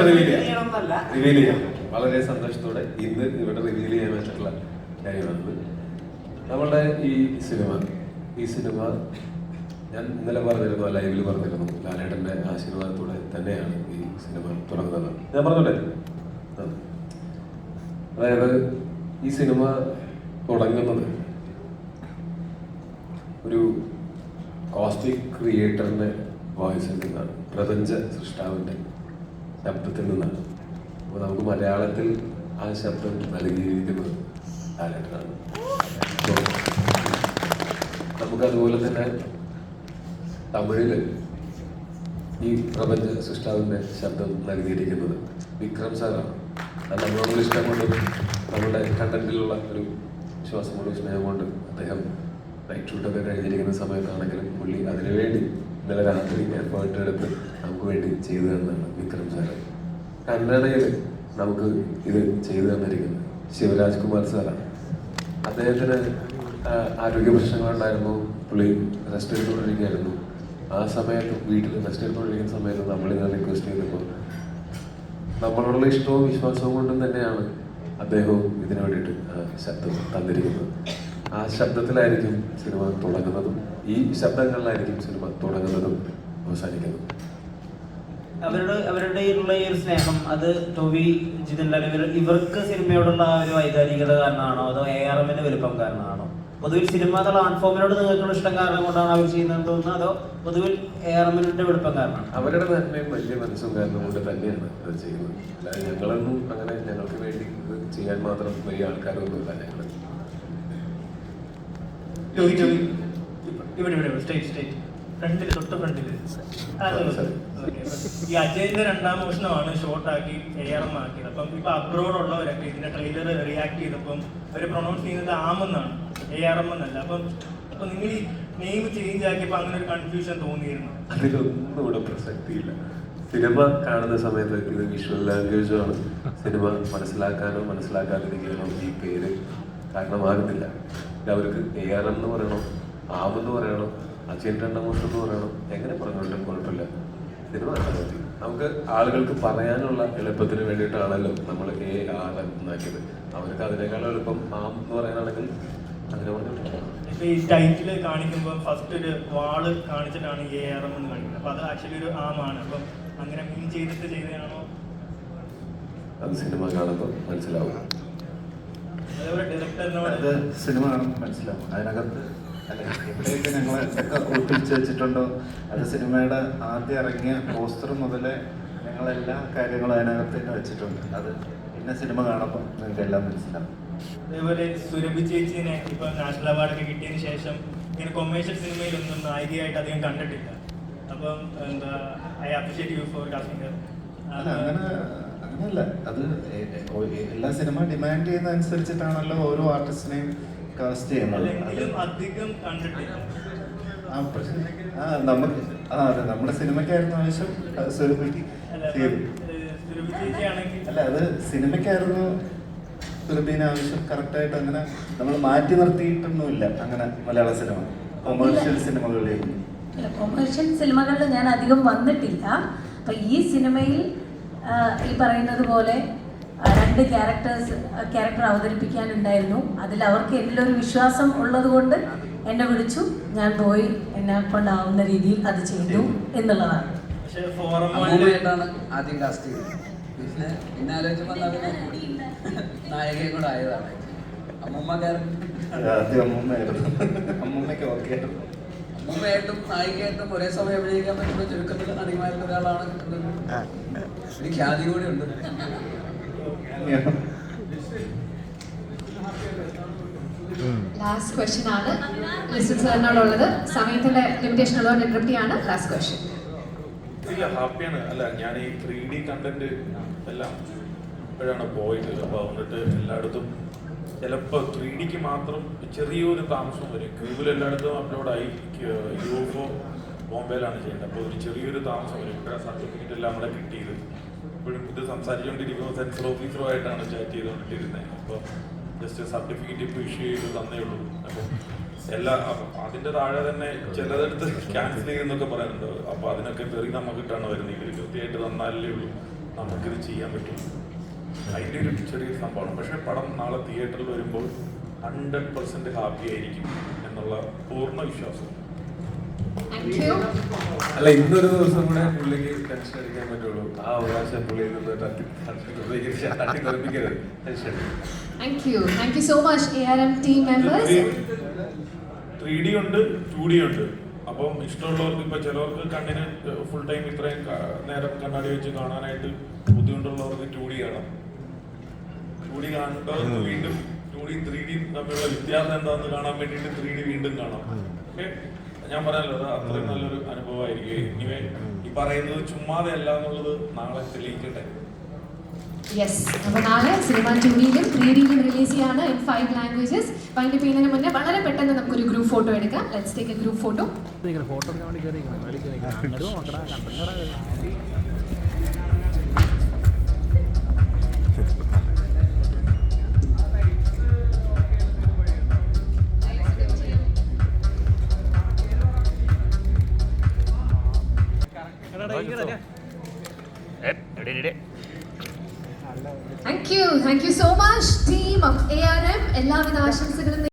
Reveal ചെയ്യാം. ചെയ്യണമെന്നല്ല. Reveal ചെയ്യാം. വളരെ സന്തോഷത്തോടെ ഇന്ന് ഇവിടെ റിവീൽ ചെയ്യാൻ വെച്ചിട്ടുള്ള കാര്യമാണ് നമ്മളുടെ ഈ സിനിമ ഈ സിനിമ ഞാൻ ഇന്നലെ പറഞ്ഞിരുന്നു ലൈവിൽ പറഞ്ഞിരുന്നു. ലാലേട്ടന്റെ ആശീർവാദത്തോടെ തന്നെയാണ് ഈ സിനിമ തുടങ്ങുന്നത്. ഞാൻ പറഞ്ഞോട്ടെ? അതായത് ഈ സിനിമ തുടങ്ങുന്നത് ഒരു കോസ്റ്റിക് ക്രിയേറ്ററിന്റെ വോയിസിൽ നിന്നാണ്. പ്രപഞ്ച സൃഷ്ടാവിന്റെ ശബ്ദത്തിൽ നിന്നാണ് അപ്പോൾ നമുക്ക് മലയാളത്തിൽ ആ ശബ്ദം നൽകിയിരിക്കുന്നത് ലാലേട്ടനാണ് നമുക്കതുപോലെ തന്നെ തമിഴിൽ ഈ പ്രപഞ്ച സൃഷ്ടാവിന്റെ ശബ്ദം നൽകിയിരിക്കുന്നത് വിക്രം സാറാണ്. അത് നമ്മളോടുള്ള ഇഷ്ടം കൊണ്ട് നമ്മുടെ കണ്ടന്റിലുള്ള ഒരു വിശ്വാസം കൊണ്ടും സ്നേഹം കൊണ്ട് അദ്ദേഹം നൈറ്റ് ഷൂട്ടൊക്കെ കഴിഞ്ഞിരിക്കുന്ന സമയത്താണെങ്കിലും പുള്ളി അതിനുവേണ്ടി ഇന്നലെ രാത്രി എഫേർട്ട് എടുത്ത് നമുക്ക് വേണ്ടി ചെയ്തു തന്നതാണ്. വിക്രം സാറ് കന്നഡയിൽ നമുക്ക് ഇത് ചെയ്തു തന്നിരിക്കുന്നത് ശിവരാജ് കുമാർ സാറാണ് അദ്ദേഹത്തിന് ആരോഗ്യ പ്രശ്നങ്ങളുണ്ടായിരുന്നു പുള്ളി റെസ്റ്റ് എടുത്തുകൊണ്ടിരിക്കുകയായിരുന്നു. ആ സമയത്ത് വീട്ടിൽ റെസ്റ്റ് എടുത്തുകൊണ്ടിരിക്കുന്ന സമയത്ത് നമ്മളിങ്ങനെ റിക്വസ്റ്റ് ചെയ്തപ്പോൾ നമ്മളോടുള്ള ഇഷ്ടവും വിശ്വാസവും കൊണ്ടും തന്നെയാണ് അദ്ദേഹവും ഇതിനു വേണ്ടിയിട്ട് ശബ്ദം തന്നിരിക്കുന്നത്. ആ ശബ്ദത്തിലായിരിക്കും സിനിമ തുടങ്ങുന്നതും ഈ ശബ്ദങ്ങളിലായിരിക്കും സിനിമ തുടങ്ങുന്നതും അവസാനിക്കുന്നതും. അവരുടെ അവരുടെ ഉള്ള ഈ ഒരു സ്നേഹം അത് ടോവി ജിതിൻ ലാൽ ഇവർ ഇവർക്ക് സിനിമയോടുള്ള ആ ഒരു വൈകാരികത കാരണമാണോ? അതോ എ ആർ എമ്മിന്റെ വലുപ്പം കാരണമാണോ? പൊതുവിൽ സിനിമ എന്നുള്ള ആൺഫോമിനോട് നിങ്ങൾക്കുള്ള ഇഷ്ടം കാരണം കൊണ്ടാണ് അവർ ചെയ്യുന്നത് തോന്നുന്നത് അതോ പൊതുവിൽ എ ആർ എമ്മിന്റെ വലുപ്പം കാരണമാണ്? അവരുടെ നന്മയും വലിയ മനസ്സും കാരണം കൊണ്ട് തന്നെയാണ് അത് ചെയ്യുന്നത്. അല്ലാതെ ഞങ്ങളൊന്നും അങ്ങനെ ഞങ്ങൾക്ക് വേണ്ടി ചെയ്യാൻ മാത്രം വലിയ ആൾക്കാരൊന്നുമില്ല ഞങ്ങൾ ഇവിടെ ഇവിടെ സ്റ്റേറ്റ് സ്റ്റേറ്റ് ഫ്രണ്ടിൽ തൊട്ട് sorry. ഈ അജയന്റെ രണ്ടാം മോഷണമാണ് ഷോർട്ട് ആക്കി എ ആർ എം ആക്കിയത്. അപ്പം ഇപ്പൊ അബ്രോഡ് ഉള്ളവരൊക്കെ ഇതിന്റെ ട്രെയിലർ റിയാക്ട് ചെയ്തപ്പം അവർ പ്രൊണൗൺസ് ചെയ്യുന്നത് ആമെന്നാണ് എ ആർ എം എന്നല്ല. അപ്പം അപ്പൊ നിങ്ങൾ ഈ നെയിം ചേഞ്ച് ആക്കിയപ്പോ അങ്ങനെ ഒരു കൺഫ്യൂഷൻ തോന്നിയിരുന്നു. അതിലൊന്നും ഇവിടെ പ്രസക്തിയില്ല. സിനിമ കാണുന്ന സമയത്ത് ഇത് വിഷ്വൽ ലാംഗ്വേജ് ആണ്. സിനിമ മനസ്സിലാക്കാനോ മനസ്സിലാക്കാതിരിക്കാനോ ഈ പേര് കാരണമാകുന്നില്ല. അവർക്ക് എ ആർ എം എന്ന് പറയണോ? ആമെന്ന് പറയണോ? അജയൻ രണ്ടാമോഷം എന്ന് പറയണം. എങ്ങനെ പറഞ്ഞോട്ടും കുഴപ്പമില്ല. സിനിമ കണ്ടാൽ മതി. നമുക്ക് ആളുകൾക്ക് പറയാനുള്ള എളുപ്പത്തിന് വേണ്ടിയിട്ടാണല്ലോ നമ്മൾ എ ആർ എന്നാക്കിയത് അവർക്ക് അതിനേക്കാൾ എളുപ്പം ആം എന്ന് പറയാനാണെങ്കിൽ അങ്ങനെ പറഞ്ഞിട്ടില്ല ഇപ്പൊ ഈ ടൈറ്റിൽ കാണിക്കുമ്പോൾ ഫസ്റ്റ് ഒരു വാൾ കാണിച്ചിട്ടാണ് എ ആർ എം എന്ന് കാണിക്കുന്നത്. അപ്പൊ അത് ആക്ച്വലി ഒരു ആം ആണ്. അപ്പം അങ്ങനെ മീൻ ചെയ്തിട്ട് ചെയ്തതാണോ? അത് സിനിമ കാണുമ്പോൾ മനസ്സിലാവും. അത് സിനിമ കാണുമ്പോൾ മനസ്സിലാവും. അതിനകത്ത് എവിടെയൊക്കെ ഞങ്ങൾ ഒക്കെ ഒളിപ്പിച്ച് വെച്ചിട്ടുണ്ടോ? അത് സിനിമയുടെ ആദ്യം ഇറങ്ങിയ പോസ്റ്റർ മുതലേ ഞങ്ങളെല്ലാ കാര്യങ്ങളും അതിനകത്ത് തന്നെ വെച്ചിട്ടുണ്ട്. അത് പിന്നെ സിനിമ കാണുമ്പോൾ നിങ്ങൾക്ക് എല്ലാം മനസ്സിലാവും. അതേപോലെ സുരഭി ചേച്ചിനെ ഇപ്പൊ നാഷണൽ അവാർഡൊക്കെ കിട്ടിയതിന് ശേഷം ഇങ്ങനെ കൊമേഴ്ഷ്യൽ സിനിമയിലൊന്നും നായികയായിട്ട് അധികം കണ്ടിട്ടില്ല. അപ്പം എന്താ I appreciate you for casting അങ്ങനെ അങ്ങനല്ല അത് എല്ലാ സിനിമ ഡിമാൻഡ് ചെയ്യുന്ന അനുസരിച്ചിട്ടാണല്ലോ ഓരോ ആർട്ടിസ്റ്റിനെയും കാസ്റ്റ് ചെയ്യുന്നത്. അധികം കണ്ടിട്ടില്ല. ആ നമുക്ക് ആ അതെ നമ്മുടെ സിനിമയ്ക്കായിരുന്നു ആവശ്യം അത് സുരഭിക്ക് അല്ല സുരഭി അല്ല അത് സിനിമയ്ക്കായിരുന്നു സുരഭീന് ആവശ്യം കറക്റ്റായിട്ട് അങ്ങനെ നമ്മൾ മാറ്റി നിർത്തിയിട്ടൊന്നുമില്ല അങ്ങനെ മലയാള സിനിമ. കൊമേഴ്ഷ്യൽ സിനിമകളിൽ കൊമേഴ്ഷ്യൽ സിനിമകളിൽ ഞാൻ അധികം വന്നിട്ടില്ല. അപ്പം ഈ സിനിമയിൽ ഈ പറയുന്നത് പോലെ രണ്ട് ക്യാരക്ടേഴ്സ് ക്യാരക്ടർ അവതരിപ്പിക്കാനുണ്ടായിരുന്നു. അതിൽ അവർക്ക് എന്നിലൊരു വിശ്വാസം ഉള്ളത് കൊണ്ട് എന്നെ വിളിച്ചു. ഞാൻ പോയി എന്നെ കൊണ്ടാവുന്ന രീതിയിൽ അത് ചെയ്തു എന്നുള്ളതാണ്. പക്ഷെ ഫോറം അമ്മൂമ്മയായിട്ടാണ് ആദ്യം കാസ്റ്റ് ചെയ്തത്. പിന്നെ പിന്നെ ആലോചിച്ചപ്പോൾ അതിന് നായികയും കൂടെ ആയതാണ്. അമ്മൂമ്മ ആദ്യം അമ്മൂമ്മയായിരുന്നു. അമ്മൂമ്മയ്ക്ക് ഓക്കെ ആയിരുന്നു അമ്മൂമ്മയായിട്ടും നായികയായിട്ടും ഒരേ സമയം അഭിനയിക്കാൻ പറ്റുന്ന ചുരുക്കത്തിൽ നടിമാരിൽ ഒരാളാണ് എനിക്ക് ഒരു ഖ്യാതി കൂടി ഉണ്ട്. ലാസ്റ്റ് ക്വസ്റ്റ്യൻ ആണ്. ലിസൺ സാറിനോടുള്ളത്. സമയത്തിന്റെ ലിമിറ്റേഷൻ ഉള്ളതുകൊണ്ട് ഇന്റർപ്റ്റ് ആണ് ലാസ്റ്റ് ക്വസ്റ്റ്യൻ ഇല്ല ഹാപ്പിയാണ്. അല്ല ഞാൻ ഈ ത്രീ ഡി കണ്ടന്റ് എല്ലാം ഇപ്പോഴാണ് പോയത്. അപ്പോൾ എന്നിട്ട് എല്ലായിടത്തും ചിലപ്പോൾ ത്രീ ഡിക്ക് മാത്രം ചെറിയൊരു താമസം വരും. ക്യൂബിൽ എല്ലായിടത്തും അപ്ലോഡായി യു എഫ് ഒ ബോംബെയിലാണ് ചെയ്യേണ്ടത്. അപ്പോൾ ഒരു ചെറിയൊരു താമസം വരും. ഇവിടെ സർട്ടിഫിക്കറ്റ് എല്ലാം കൂടെ കിട്ടിയത്. ഇപ്പോഴും ഇത് സംസാരിച്ചുകൊണ്ടിരിക്കുമ്പോൾ സെൻസർ ഓഫീസറുമായിട്ടാണ് ചാറ്റ് ചെയ്തുകൊണ്ടിരുന്നത്. അപ്പോൾ ജസ്റ്റ് സർട്ടിഫിക്കറ്റ് ഇപ്പോൾ ഇഷ്യൂ ചെയ്ത് തന്നേ ഉള്ളൂ. അപ്പോൾ എല്ലാ അതിന്റെ താഴെ തന്നെ ചിലതെടുത്ത് ക്യാൻസൽ ചെയ്യുന്നൊക്കെ പറയുന്നുണ്ട്. അപ്പൊ അതിനൊക്കെ തെറി നമുക്ക് കിട്ടാണ് വരുന്നത്. ഇവർ കൃത്യമായിട്ട് തന്നാലേ ഉള്ളൂ. നമുക്കിത് ചെയ്യാൻ പറ്റും അതിന്റെ ഒരു ചെറിയൊരു സംഭവമാണ്. പക്ഷേ പടം നാളെ തിയേറ്ററിൽ വരുമ്പോൾ ഹൺഡ്രഡ് പെർസെന്റ് ഹാപ്പി ആയിരിക്കും എന്നുള്ള പൂർണ വിശ്വാസം. Thank യു അല്ല ഇന്നൊരു ദിവസം കൂടെ പുള്ളിക്ക് ടെൻഷൻ അടിക്കാൻ പറ്റുള്ളൂ. ആ അവകാശം പുള്ളിയിൽ നിന്ന് തട്ടി തട്ടി തട്ടി തെറിപ്പിക്കരുത് tension thank you thank you so much A R M team members three D ഉണ്ട് ടു ഡി ഉണ്ട്. അപ്പം ഇഷ്ടമുള്ളവർക്ക് ഇപ്പൊ ചിലവർക്ക് കണ്ണിന് ഫുൾ ടൈം ഇത്രയും നേരം കണ്ണാടി വെച്ച് കാണാനായിട്ട് ബുദ്ധിമുട്ടുള്ളവർക്ക് ടു ഡി കാണാം. ടു ഡി കാണേണ്ടവർക്ക് വീണ്ടും ടു ഡി ത്രീ ഡി തമ്മിലുള്ള വ്യത്യാസം എന്താണെന്ന് കാണാൻ വേണ്ടിയിട്ട് ത്രീ ഡി വീണ്ടും കാണാം. ഓക്കെ ഞാൻ പറയാനുള്ളത് അത് അത്രയും നല്ലൊരു അനുഭവമായിരിക്കും. ഇനിവേ ഈ പറയുന്നത് ചുമ്മാതെ അല്ല എന്നുള്ളത് നാളെ തെളിയിക്കട്ടെ. യെസ് അപ്പോൾ നാളെ സിനിമ ടു ഡിയിലും ത്രീ ഡിയിലും റിലീസ് ചെയ്യാണ് ഇൻ ഫൈവ് ലാംഗ്വേജസ് അതിന്റെ പേരിന് മുന്നേ വളരെ പെട്ടെന്ന് നമുക്കൊരു ഗ്രൂപ്പ് ഫോട്ടോ എടുക്കാം. Let's take a group photo thank you thank you so much team of A R M എല്ലാവിധ ആശംസകളും